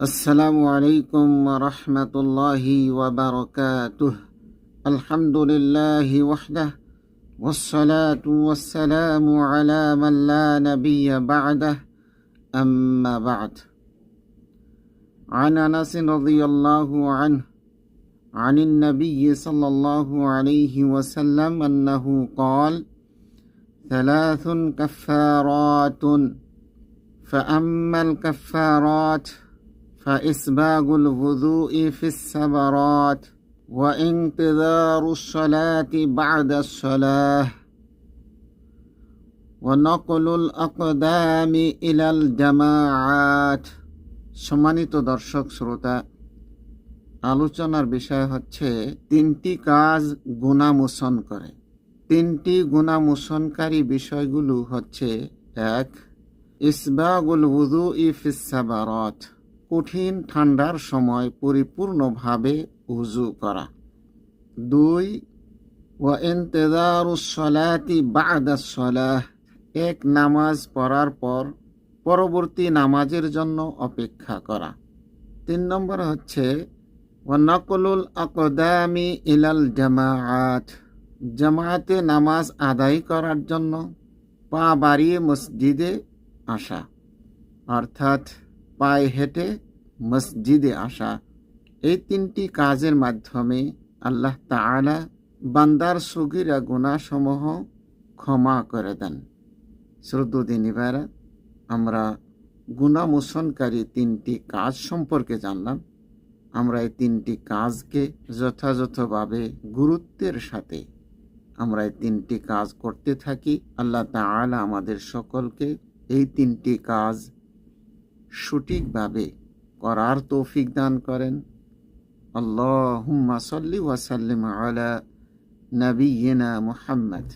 السلام عليكم ورحمة الله وبركاته. الحمد لله وحده والصلاة والسلام على من لا نبي بعده. أما بعد عن أنس رضي الله عنه عن النبي صلى الله عليه وسلم أنه قال ثلاث كفارات فأما الكفارات فإسباغ الوضوء في السبرات وانتظار الصلاة بعد الصلاة ونقل الأقدام إلى الجماعات সম্মানিত দর্শক শ্রোতা আলোচনার বিষয় হচ্ছে তিনটি কাজ গুণামোচন করে তিনটি গুণামোচনকারী বিষয়গুলো হচ্ছে এক ইসবাগুল উদু ইফিসাবারত কঠিন ঠান্ডার সময় পরিপূর্ণভাবে উজু করা। দুই ও ইন্তেদারুসলাতি বাদাসলাহ এক নামাজ পড়ার পর পরবর্তী নামাজের জন্য অপেক্ষা করা। তিন নম্বর হচ্ছে ও নকলুল আকদামি ইলাল জামাআত, জামায়াতে নামাজ আদায় করার জন্য পা বাড়িয়ে মসজিদে আসা। অর্থাৎ পায়ে হেঁটে মসজিদে আসা। এই তিনটি কাজের মাধ্যমে আল্লাহ তাআলা বান্দার সগিরা গুণাসমূহ ক্ষমা করে দেন। শ্রদ্ধদিনীবারা আমরা গুণামোচনকারী তিনটি কাজ সম্পর্কে জানলাম। আমরা এই তিনটি কাজকে যথাযথভাবে গুরুত্বের সাথে আমরা এই তিনটি কাজ করতে থাকি। আল্লাহ তাআলা আমাদের সকলকে এই তিনটি কাজ সঠিকভাবে করার তৌফিক দান করেন। আল্লাহুম্মা সাল্লি ওয়াসাল্লিম আলা নবীনা মুহাম্মদ।